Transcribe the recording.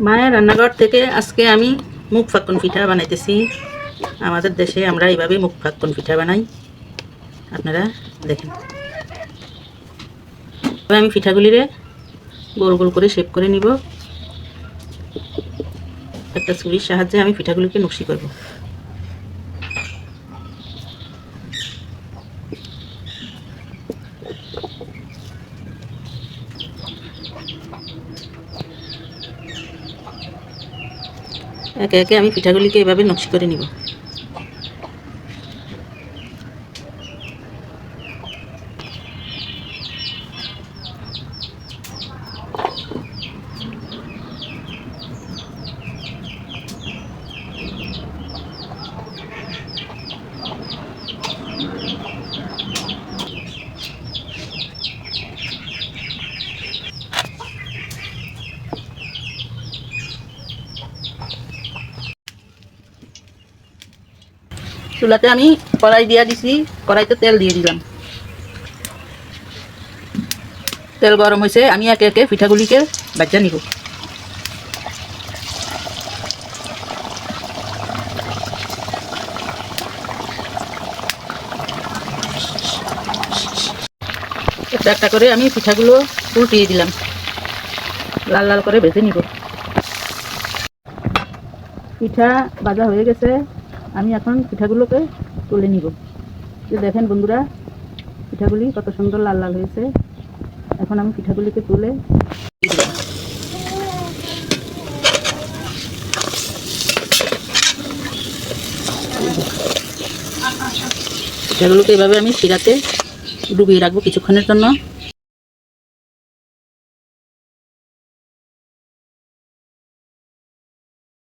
মায়ের রান্নাঘর থেকে আজকে আমি মুখ ফাক্কন পিঠা বানাইতেছি। আমাদের দেশে আমরা এইভাবে মুখ ফাক্কন পিঠা বানাই। আপনারা দেখেন। আমি পিঠাগুলিরে গোল গোল করে শেপ করে নিব। একটা ছুরির সাহায্যে আমি পিঠাগুলিকে নকশি করব। একে একে আমি পিঠাগুলিকে এভাবে নকশি করে নিব। চুলাতে আমি কড়াই দিয়া দিছি, কড়াইতে তেল দিয়ে দিলাম। তেল গরম হয়েছে আমি একে একে পিঠাগুলিকে বাচ্চা নিব। একটা একটা করে আমি পিঠাগুলো উল্টিয়ে দিলাম। লাল লাল করে ভেজে নিব। পিঠা ভাজা হয়ে গেছে। আমি এখন পিঠাগুলোকে তুলে নিব। যে দেখেন বন্ধুরা, পিঠাগুলি কত সুন্দর লাল লাল হয়েছে। এখন আমি পিঠাগুলিকে তুলে পিঠাগুলোকে এভাবে আমি শিরাতে ডুবিয়ে রাখব কিছুক্ষণের জন্য।